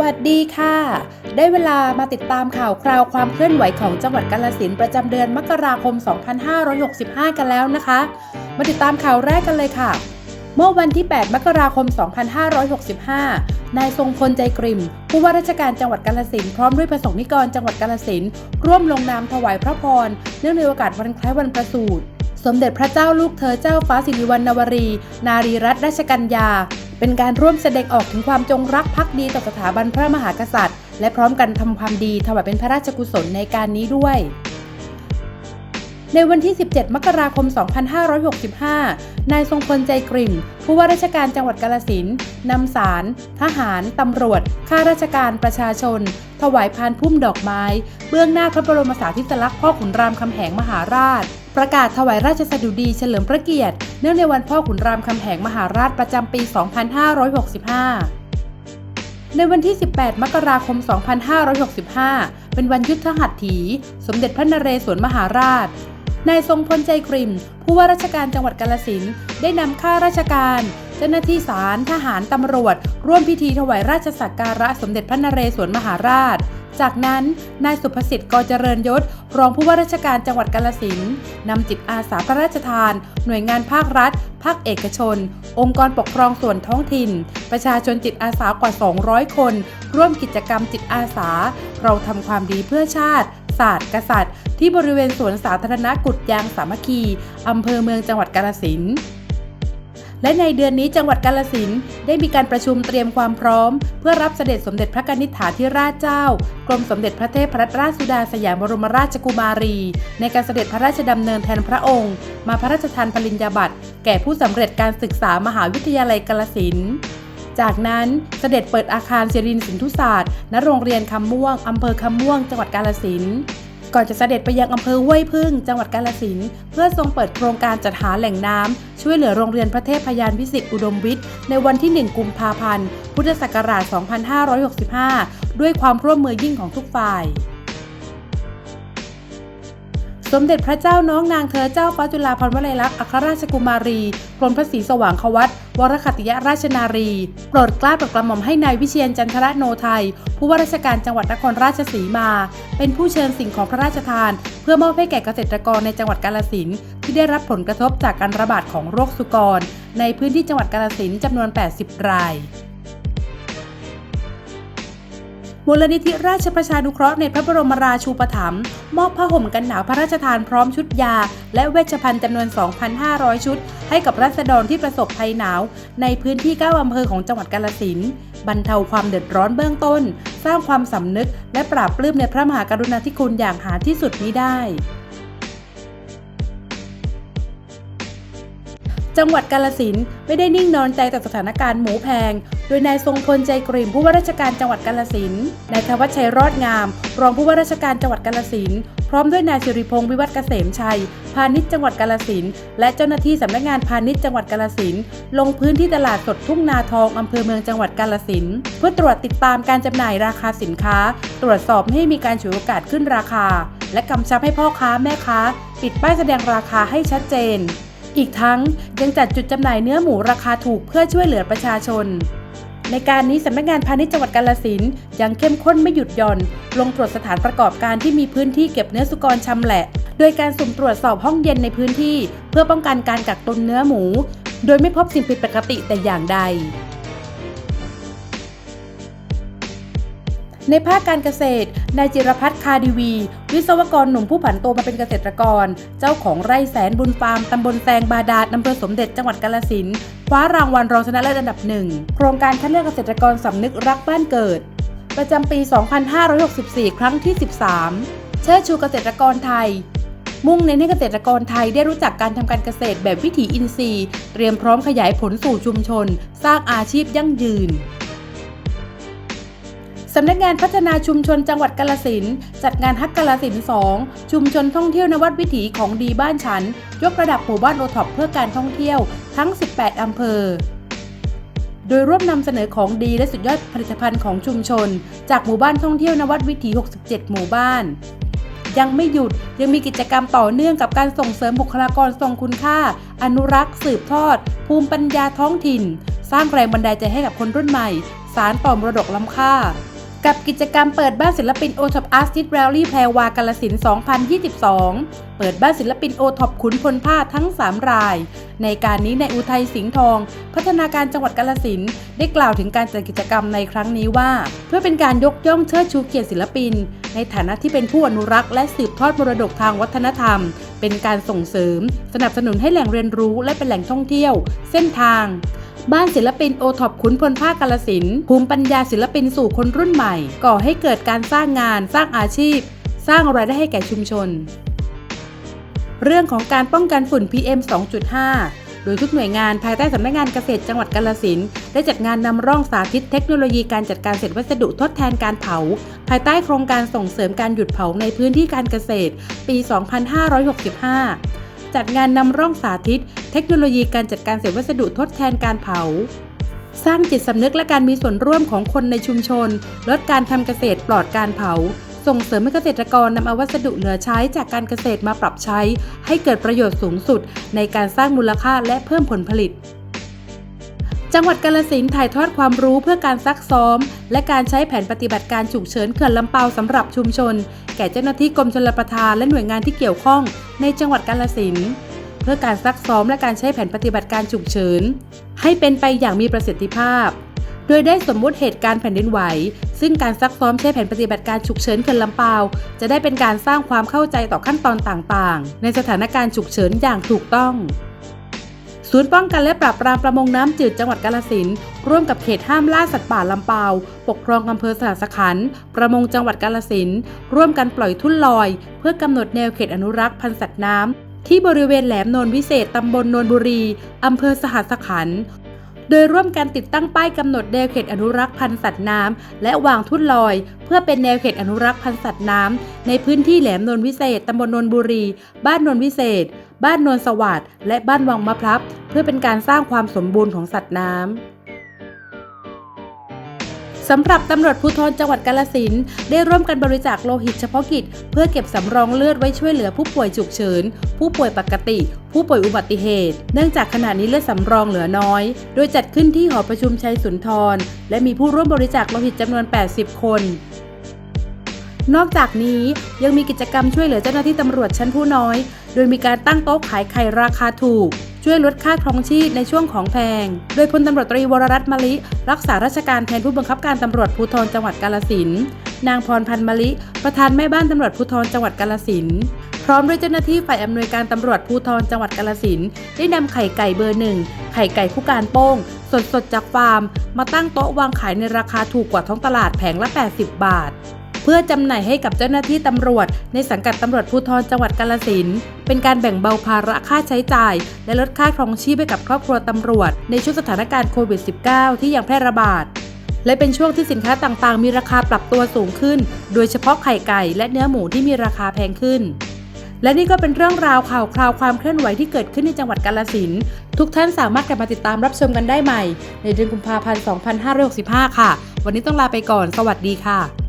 วัสดีค่ะ ได้เวลามาติดตามข่าวคราวความเคลื่อนไหวของจังหวัดกาลสินประจำเดือนมกราคม 2565 กันแล้วนะคะ มาติดตามข่าวแรกกันเลยค่ะ เมื่อวันที่ 8 มกราคม 2565 นายทรงพลใจกริมผู้ว่าราชการจังหวัดกาลสินพร้อมด้วยประสงค์นิกรจังหวัดกาลสินร่วมลงนามถวายพระพร เนื่องในโอกาสวันคล้ายวันประสูติสมเด็จพระเจ้าลูกเธอเจ้าฟ้าสิริวัณณวรี นารีรัตนราชกัญญา เป็นการร่วมแสดงออกถึงความจงรักภักดีต่อสถาบันพระมหากษัตริย์ และพร้อมกันทำความดีถวายเป็นพระราชกุศลในการนี้ด้วยในวันที่ 17 มกราคม 2565 นายทรงพลใจกริ่ม ผู้ว่าราชการจังหวัดกาลสินนำสาร ทหาร ตำรวจ ข้าราชการ ประชาชน ถวายพานพุ่มดอกไม้ เบื้องหน้าพระบรมสารีริลักษณ์พ่อขุนรามคำแหงมหาราช ประกาศถวายราชสดุดีเฉลิมพระเกียรติ เนื่องในวันพ่อขุนรามคำแหงมหาราชประจำปี 2565 ในวันที่ 18 มกราคม 2565 เป็นวันยุทธหัตถี สมเด็จพระนเรศวรมหาราช นายทรงพลใจกริม ผู้ว่าราชการจังหวัดกาลสินได้นำข้าราชการเจ้าหน้าที่ศาลทหารตำรวจ ร่วมพิธีถวายราชสักการะสมเด็จพระนเรศวรมหาราช จากนั้นนายสุภสิทธิ์กอเจริญยศ รองผู้ว่าราชการจังหวัดกาลสินธุ์นำจิตอาสาพระราชทาน หน่วยงานภาครัฐ ภาคเอกชน องค์กรปกครองส่วนท้องถิ่น ประชาชนจิตอาสากว่า 200 คน ร่วมกิจกรรมจิตอาสา เราทำความดีเพื่อชาติศาสตร์กษัตริย์ ที่บริเวณสวนสาธารณะกุดยางสามัคคีอำเภอเมืองจังหวัดกาลสินธุ์ และในเดือนนี้จังหวัดกาลสินได้มีการประชุมเตรียมความพร้อม เพื่อรับเสด็จสมเด็จพระกนิษฐาธิราชเจ้า กรมสมเด็จพระเทพรัตนราชสุดาสยามบรมราชกุมารี ในการเสด็จพระราชดำเนินแทนพระองค์ มาพระราชทานปริญญาบัตรแก่ผู้สำเร็จการศึกษามหาวิทยาลัยกาลสินจากนั้นเสด็จเปิดอาคารศิรินสินธุศาสตร์ณโรงเรียนคำม่วง อำเภอคำม่วง จังหวัดกาลสิน ก่อนจะเสด็จไปยังอำเภอห้วยพึ่ง จังหวัดกาลสินเพื่อทรงเปิดโครงการจัดหาแหล่งน้ำช่วยเหลือโรงเรียนพระเทพพยานวิสิตอุดมวิทย์ ในวันที่ 1 กุมภาพันธ์ พุทธศักราช 2565 ด้วยความร่วมมือยิ่งของทุกฝ่าย สมเด็จพระเจ้าน้องนางเธอเจ้าฟ้าจุฬาภรณ์วลัยลักษณ์อัครราชกุมารีกรมพระศรีสว่างควัตวรคติยราชนารี โปรดกล้าโปรดกระหม่อมให้นายวิเชียนจันทรโนไทย ผู้ว่าราชการจังหวัดนครราชสีมา เป็นผู้เชิญสิ่งของพระราชทาน เพื่อมอบให้แก่เกษตรกรในจังหวัดกาลสินที่ได้รับผลกระทบจากการระบาดของโรคสุกร ในพื้นที่จังหวัดกาลสินจำนวน 80 ราย มูลนิธิราชประชานุเคราะห์ในพระบรมราชูปถัมภ์มอบผ้าห่มกันหนาวพระราชทานพร้อมชุดยา และเวชภัณฑ์จำนวน 2,500 ชุด ให้กับรัษฎรที่ประสบภัยหนาว ในพื้นที่ 9 อำเภอของจังหวัดกาลสินบรรเทาความเดือดร้อนเบื้องต้น สร้างความสำนึก และปราบปลื้มในพระมหากรุณาธิคุณอย่างหาที่สุดมิได้จังหวัดกาลสินไม่ได้นิ่งนอนใจต่อสถานการณ์หมูแพง ดยนายทรงพลใจกริ่มผู้ว่าราชการจังหวัดกาลสินนายธวัชชัยรอดงาม รองผู้ว่าราชการจังหวัดกาลสินพร้อมด้วยนายสิริพงศ์วิวัฒน์เกษมชัย พาณิชย์จังหวัดกาลสินและเจ้าหน้าที่สำนักงานพาณิชย์จังหวัดกาลสินลงพื้นที่ตลาดสดทุ่งนาทองอำเภอเมืองจังหวัดกาลสินเพื่อตรวจติดตามการจำหน่ายราคาสินค้า ตรวจสอบให้มีการฉวยโอกาสขึ้นราคา และกำชับให้พ่อค้าแม่ค้า ปิดป้ายแสดงราคาให้ชัดเจนอีกทั้งยังจัดจุดจำหน่ายเนื้อหมูราคาถูกเพื่อช่วยเหลือประชาชน ในการนี้สำนักงานพาณิชย์จังหวัดกาลสินยังเข้มข้นไม่หยุดหย่อน ลงตรวจสถานประกอบการที่มีพื้นที่เก็บเนื้อสุกรชำแหละ โดยการสุ่มตรวจสอบห้องเย็นในพื้นที่ เพื่อป้องกันการกักตุนเนื้อหมู โดยไม่พบสิ่งผิดปกติแต่อย่างใดในภาคการเกษตร นายจิรพัฒน์คาดีวี วิศวกรหนุ่มผู้ผันตัวมาเป็นเกษตรกร เจ้าของไร่แสนบุญฟาร์ม ตำบลแตงบาดาลอำเภอสมเด็จจังหวัดกาลสิน ว้ารางวัลรองชนะเลิศอันดับหนึ่งโครงการคัดเลือกเกษตรกรสำนึกรักบ้านเกิด ประจำปี 2564 ครั้งที่ 13 เชิดชูเกษตรกรไทย มุ่งเน้นให้เกษตรกรไทยได้รู้จักการทำการเกษตรแบบวิถีอินทรีย์ เตรียมพร้อมขยายผลสู่ชุมชน สร้างอาชีพยั่งยืนสำนักงานพัฒนาชุมชนจังหวัดกาลสินจัดงานฮักกาลสิน 2 ชุมชนท่องเที่ยวนวัดวิถีของดีบ้านฉัน ยกระดับหมู่บ้านโอท็อปเพื่อการท่องเที่ยว ทั้ง 18 อำเภอ โดยร่วมนำเสนอของดีและสุดยอดผลิตภัณฑ์ของชุมชน จากหมู่บ้านท่องเที่ยวนวัดวิถี 67 หมู่บ้าน ยังไม่หยุดยังมีกิจกรรมต่อเนื่องกับการส่งเสริมบุคลากรทรงคุณค่า อนุรักษ์ สืบทอด ภูมิปัญญาท้องถิ่น สร้างแรงบันดาลใจให้กับคนรุ่นใหม่ สารต่อมรดกล้ำค่า กับกิจกรรมเปิดบ้านศิลปินโอท็อปอาร์ติสแรลลี่แพรวากาลสิน 2022 เปิดบ้านศิลปินโอท็อปขุนพลผ้าทั้ง 3 ราย ในการนี้ในอุทัยสิงห์ทอง พัฒนาการจังหวัดกาลสินได้กล่าวถึงการจัดกิจกรรมในครั้งนี้ว่า เพื่อเป็นการยกย่องเชิดชูเกียรติศิลปิน ในฐานะที่เป็นผู้อนุรักษ์และสืบทอดมรดกทางวัฒนธรรม เป็นการส่งเสริม สนับสนุนให้แหล่งเรียนรู้และเป็นแหล่งท่องเที่ยว เส้นทาง บ้านศิลปินโอท็อปขุนพลภาคกาลสินธุ์ภูมิปัญญาศิลปินสู่คนรุ่นใหม่ ก่อให้เกิดการสร้างงาน สร้างอาชีพ สร้างรายได้ให้แก่ชุมชน เรื่องของการป้องกันฝุ่น PM 2.5 โดยทุกหน่วยงานภายใต้สำนักงานเกษตรจังหวัดกาลสินธุ์ได้จัดงานนำร่องสาธิตเทคโนโลยีการจัดการเศษวัสดุทดแทนการเผา ภายใต้โครงการส่งเสริมการหยุดเผาในพื้นที่การเกษตร ปี 2565จัดงานนำร่องสาธิต เทคโนโลยีการจัดการเศษวัสดุทดแทนการเผา สร้างจิตสำนึกและการมีส่วนร่วมของคนในชุมชน ลดการทำเกษตรปลอดการเผา ส่งเสริมให้เกษตรกรนำเอาวัสดุเหลือใช้จากการเกษตรมาปรับใช้ ให้เกิดประโยชน์สูงสุด ในการสร้างมูลค่าและเพิ่มผลผลิตจังหวัดกาลสินถ่ายทอดความรู้เพื่อการซักซ้อม และการใช้แผนปฏิบัติการฉุกเฉินเขื่อนลำเปาสำหรับชุมชน แก่เจ้าหน้าที่กรมชลประทานและหน่วยงานที่เกี่ยวข้องในจังหวัดกาลสิน เพื่อการซักซ้อมและการใช้แผนปฏิบัติการฉุกเฉินให้เป็นไปอย่างมีประสิทธิภาพ โดยได้สมมุติเหตุการณ์แผ่นดินไหว ซึ่งการซักซ้อมใช้แผนปฏิบัติการฉุกเฉินเขื่อนลำเปาจะได้เป็นการสร้างความเข้าใจต่อขั้นตอนต่างๆ ในสถานการณ์ฉุกเฉินอย่างถูกต้องศูนย์ป้องกันและปราบปรามประมงน้ำจืดจังหวัดกาลสินร่วมกับเขตห้ามล่าสัตว์ป่าลำเปา ปกครองอำเภอสหัสขัน ประมงจังหวัดกาลสินร่วมกันปล่อยทุ่นลอย เพื่อกำหนดแนวเขตอนุรักษ์พันธุ์สัตว์น้ำ ที่บริเวณแหลมโนนวิเศษตำบลโนนบุรีอำเภอสหัสขันธ์โดยร่วมกันติดตั้งป้ายกำหนดแนวเขตอนุรักษ์พันธุ์สัตว์น้ำและวางทุ่นลอย เพื่อเป็นแนวเขตอนุรักษ์พันธุ์สัตว์น้ำในพื้นที่แหลมโนนวิเศษตำบลโนนบุรี บ้านโนนวิเศษ บ้านโนนสวัสดและบ้านวังมะพร้าวเพื่อเป็นการสร้างความสมบูรณ์ของสัตว์น้ำ สำหรับตำรวจภูธรจังหวัดกาลสินได้ร่วมกันบริจาคโลหิตเฉพาะกิจ เพื่อเก็บสำรองเลือดไว้ช่วยเหลือผู้ป่วยฉุกเฉิน ผู้ป่วยปกติ ผู้ป่วยอุบัติเหตุ เนื่องจากขณะนี้เลือดสำรองเหลือน้อย โดยจัดขึ้นที่หอประชุมชัยสุนทร และมีผู้ร่วมบริจาคโลหิตจำนวน 80 คนนอกจากนี้ยังมีกิจกรรมช่วยเหลือเจ้าหน้าที่ตำรวจชั้นผู้น้อย โดยมีการตั้งโต๊ะขายไข่ราคาถูก ช่วยลดค่าครองชีพในช่วงของแพง โดยพลตำรวจตรีวรรัตน์มะลิ รักษาราชการแทนผู้บังคับการตำรวจภูธรจังหวัดกาลสินนางพรพันธ์มะลิ ประธานแม่บ้านตำรวจภูธรจังหวัดกาลสินพร้อมด้วยเจ้าหน้าที่ฝ่ายอำนวยการตำรวจภูธรจังหวัดกาลสินได้นำไข่ไก่เบอร์หนึ่งไข่ไก่ผู้การโป้ง สดๆจากฟาร์ม มาตั้งโต๊ะวางขายในราคาถูกกว่าท้องตลาดแผงละ 80 บาท เพื่อจำหน่ายให้กับเจ้าหน้าที่ตำรวจ ในสังกัดตำรวจภูธรจังหวัดกาลสินเป็นการแบ่งเบาภาระค่าใช้จ่าย และลดค่าครองชีพให้กับครอบครัวตำรวจ ในช่วงสถานการณ์โควิด -19 ที่ยังแพร่ระบาดและเป็นช่วงที่สินค้าต่างๆ มีราคาปรับตัวสูงขึ้น โดยเฉพาะไข่ไก่และเนื้อหมูที่มีราคาแพงขึ้น และนี่ก็เป็นเรื่องราวข่าวคราวความเคลื่อนไหวที่เกิดขึ้นในจังหวัดกาลสินทุกท่านสามารถกลับมาติดตามรับชมกันได้ใหม่ ในเดือนกุมภาพันธ์ 2565 ค่ะ วันนี้ต้องลาไปก่อน สวัสดีค่ะ